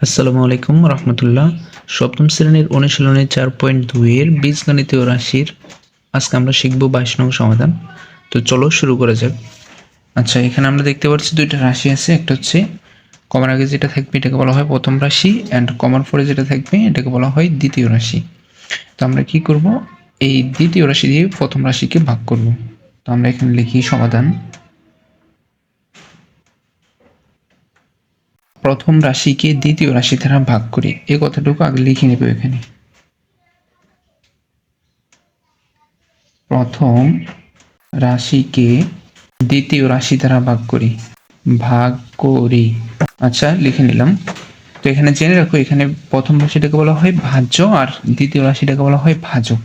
আসসালামু আলাইকুম রহমতুল্লাহ। সপ্তম শ্রেণির অনুশীলনের চার পয়েন্ট দুইয়ের বীজগণিতীয় রাশির আজকে আমরা শিখব বাইশ নং সমাধান। তো চলো শুরু করা যাক। আচ্ছা এখানে আমরা দেখতে পাচ্ছি দুইটা রাশি আছে। একটা হচ্ছে কমার আগে যেটা থাকবে এটাকে বলা হয় প্রথম রাশি অ্যান্ড কমার পরে যেটা থাকবে এটাকে বলা হয় দ্বিতীয় রাশি। তো আমরা কি করব? এই দ্বিতীয় রাশি দিয়ে প্রথম রাশিকে ভাগ করব। তো আমরা এখানে লিখি সমাধান। প্রথম রাশিকে দ্বিতীয় রাশি দ্বারা ভাগ করি। এই কথাটুকু আগে লিখে নেব এখানে। প্রথম রাশিকে দ্বিতীয় রাশি দ্বারা ভাগ করি। ভাগ করি। আচ্ছা লিখে নিলাম। তো এখানে জেনে রাখো, এখানে প্রথম রাশিটাকে বলা হয় ভাজ্য আর দ্বিতীয় রাশিটাকে বলা হয় ভাজক।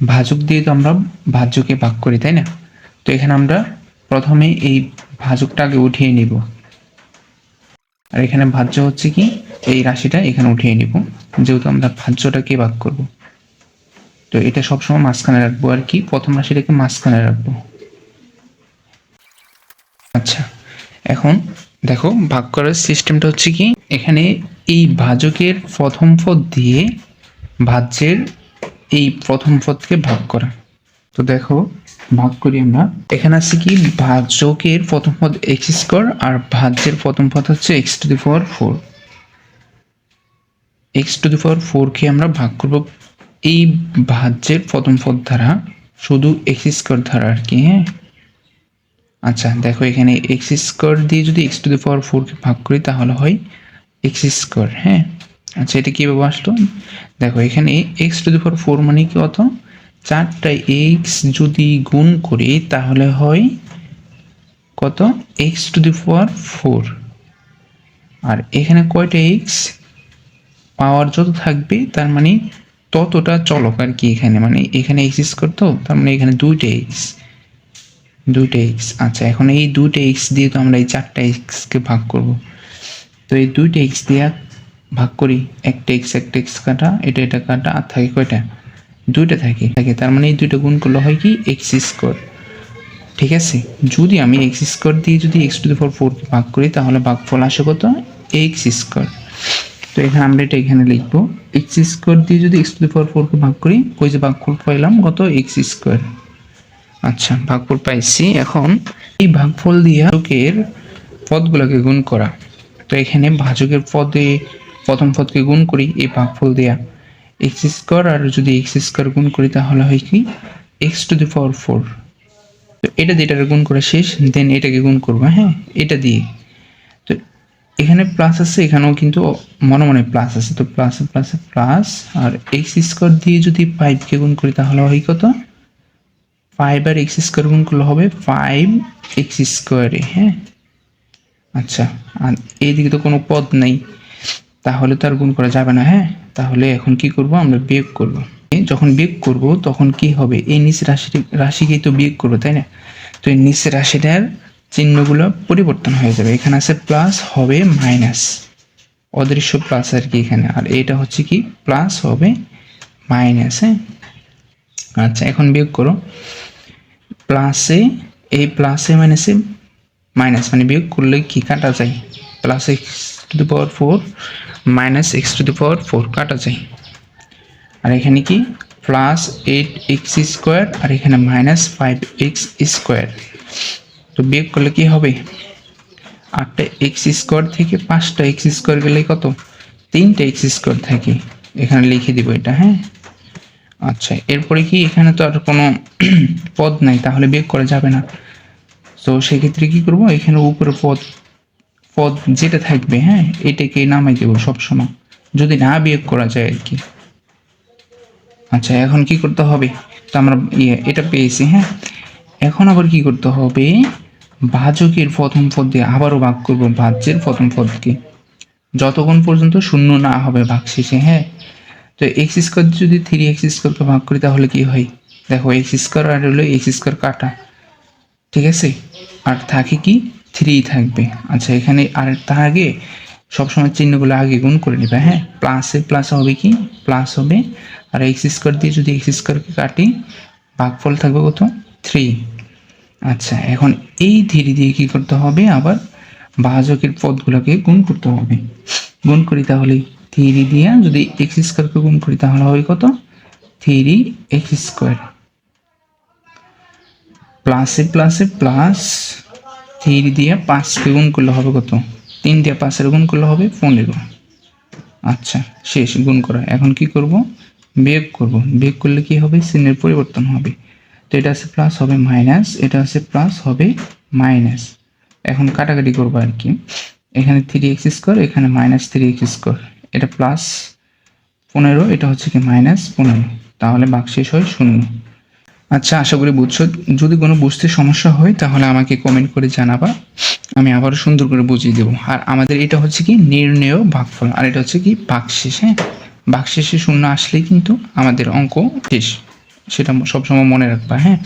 ভাজক দিয়ে তো আমরা ভাজ্যকে ভাগ করি, তাই না? তো এখানে আমরা প্রথমে এই ভাজকটাকে উঠিয়ে নিব। আর এখানে ভাজ্য হচ্ছে কি? এই রাশিটা এখানে উঠিয়ে নিব। যেহেতু আমরা ভাজ্যটাকে ভাগ করব। তো এটা সবসময় মাঝখানে রাখব আর কি। প্রথম রাশিটাকে মাঝখানে রাখব। আচ্ছা এখন দেখো ভাগ করার সিস্টেমটা হচ্ছে কি? এখানে এই ভাজকের প্রথম পদ দিয়ে ভাজ্যের এই প্রথম পদকে ভাগ করা। তো দেখো ভাগ করি আমরা। এখানে আছে কি? ভাজকের প্রথম পদ এক্স স্কোয়ার আর ভাজ্যের প্রথম পদ হচ্ছে x to the power four x to the power ফোরকে আমরা ভাগ করব এই ভাজ্যের প্রথম পদ দ্বারা, শুধু এক্স স্কোয়ার দ্বারা আর কি হ্যাঁ? আচ্ছা দেখো এখানে এক্স স্কোয়ার দিয়ে যদি এক্স টু দি পাওয়ার ফোরকে ভাগ করি তাহলে হয় এক্স স্কোয়ার হ্যাঁ? আচ্ছা এটা কীভাবে আসলো? দেখো, এখানে x to the power four মানে কি কত চারটা এক্স যদি গুণ করি, তাহলে হয় কত? X to the power four আর এখানে কয়টা এক্স পাওয়ার যত থাকবে, তার মানে ততটা চলক আর কি এখানে। মানে এখানে এক্স স্কোয়ার তো তার মানে এখানে দুইটা এক্স দুইটা এক্স আচ্ছা এখন এই দুইটা এক্স দিয়ে তো আমরা এই চারটা এক্সকে ভাগ করব। তো এই দুইটা এক্স দিয়ে ভাগ করি। একটা এক্স একটা এক্স কাটা, এটা এটা কাটা, আর থাকে কয়টা? দুইটা থাকে থাকে। তার মানে এই দুইটা গুণ করলে হয় কি? এক্স স্কোয়ার ঠিক আছে? যদি আমি এক্স স্কোয়ার দিয়ে যদি x to the four four ভাগ করি, তাহলে ভাগফল আসে কত? এক্স স্কোয়ার তো এখানে আমরা এটা এখানে লিখব। এক্স স্কোয়ার দিয়ে যদি এক্স টু দি ফোর ফোরকে ভাগ করি, ওই যে ভাগফল পাইলাম কত? এক্স স্কোয়ার আচ্ছা ভাগফল পাইছি। এখন এই ভাগফল দিয়ে ভাজকের পদগুলোকে গুণ করা। তো এখানে ভাজকের পদে প্রথম পদকে গুণ করি, এই ভাগফল দেয়া। এক্স স্কোয়ার আর যদি এক্স স্কোয়ার গুণ করি তাহলে হয় কি? X to the power four তো এটা দিয়ে এটাকে গুণ করা শেষ দেন এটাকে গুণ করব হ্যাঁ? এটা দিয়ে। তো এখানে প্লাস আছে, এখানেও কিন্তু মনে মনে প্লাস আছে। তো প্লাস প্লাস প্লাস আর এক্স স্কোয়ার দিয়ে যদি ফাইভকে গুণ করি তাহলে হয় কত? ফাইভ আর এক্স স্কোয়ার গুণ করলে হবে ফাইভ এক্স স্কোয়ারে হ্যাঁ? আচ্ছা আর এইদিকে তো কোনো পদ নেই। তাহলে তো আর গুণ করা যাবে না হ্যাঁ? তাহলে এখন কি করব? আমরা বিয়োগ করব। যখন বিয়োগ করব, তখন কি হবে? এই নিচের রাশিটি, রাশিকেই তো বিয়োগ করব, তাই না? তো এই নিচের রাশিটার চিহ্নগুলো পরিবর্তন হয়ে যাবে। এখানে আছে প্লাস, হবে মাইনাস। অদৃশ্য প্লাস আর কি এখানে। আর এটা হচ্ছে কি? প্লাস, হবে মাইনাস হ্যাঁ? আচ্ছা এখন বিয়োগ করো। প্লাসে, এই প্লাসে, মাইনাসে মাইনাস মানে বিয়োগ করলে কি কাটা যায়? Plus to the power four minus x to the power four কাটা যায় আর এখানে কি? প্লাস এইট এক্স স্কোয়ার আর এখানে মাইনাস ফাইভ এক্স স্কোয়ার তো বিয়োগ করলে কি হবে? আটটা এক্স স্কোয়ার থেকে পাঁচটা এক্স স্কোয়ার গেলে কত? তিনটা এক্স স্কোয়ার থাকে। এখানে লিখে দিব এটা হ্যাঁ? আচ্ছা এরপরে কি? এখানে তো আর কোনো পদ নাই, তাহলে বিয়োগ করা যাবে না। তো সেক্ষেত্রে কি করব? এখানে উপরে পদ পদ যেটা থাকবে হ্যাঁ এটাকে নামাই দেবো সবসময়। যদি না বিয়োগ করা যায় আর কি। আচ্ছা এখন কি করতে হবে? তো আমরা ইয়ে এটা পেয়েছি হ্যাঁ। এখন আবার কি করতে হবে? ভাজকের প্রথম পদ দিয়ে আবারও ভাগ করব ভাজ্যের প্রথম পদকে। যতক্ষণ পর্যন্ত শূন্য না হবে ভাগ শেষে হ্যাঁ। তো এক্স স্কোয়ার যদি থ্রি এক্স স্কোয়ারকে ভাগ করি, তাহলে কি হয়? দেখো, এক্স স্কোয়ার আর হলো এক্স স্কোয়ার কাটা। ঠিক আছে? আর থাকে কি? থ্রি থাকবে। আচ্ছা এখানে আর তার আগে সবসময় চিহ্নগুলো আগে গুণ করে নেবে হ্যাঁ? প্লাসে প্লাস হবে কি? প্লাস হবে। আর এক্স স্কোয়ার দিয়ে যদি এক্স স্কোয়ারকে কাটি, ভাগফল থাকবে কত? থ্রি আচ্ছা এখন এই থ্রি দিয়ে কি করতে হবে? আবার ভাজকের পদগুলোকে গুণ করতে হবে। গুণ করি তাহলে থ্রি দিয়ে, যদি এক্স স্কোয়ারকে গুণ করি তাহলে হবে কত? থ্রি এক্স স্কোয়ার প্লাসে প্লাসে প্লাস থ্রি দিয়ে পাঁচকে গুণ করলে হবে কত? তিন দিয়ে পাঁচের গুণ করলে হবে পনেরো। আচ্ছা শেষ, গুণ করা। এখন কি করব? বিয়োগ করব। বিয়োগ করলে কি হবে? চিহ্নের পরিবর্তন হবে। তো এটা আছে প্লাস হবে মাইনাস এটা আছে প্লাস হবে মাইনাস এখন কাটাকাটি করব আর কি। এখানে থ্রি এক্স স্কোয়ার এখানে মাইনাস থ্রি এক্স স্কোয়ার এটা প্লাস পনেরো, এটা হচ্ছে কি মাইনাস পনেরো। তাহলে বাকশেষ হয় শূন্য। আচ্ছা আশা করি বুঝছ। যদি কোনো বুঝতে সমস্যা হয়, তাহলে আমাকে কমেন্ট করে জানাবা। আমি আবারও সুন্দর করে বুঝিয়ে দেবো। আর আমাদের এটা হচ্ছে কি, নির্ণেয় ভাগফল। আর এটা হচ্ছে কি বাকশেষ হ্যাঁ? বাকশেষে শূন্য আসলেই কিন্তু আমাদের অঙ্ক শেষ। সেটা সবসময় মনে রাখবা হ্যাঁ?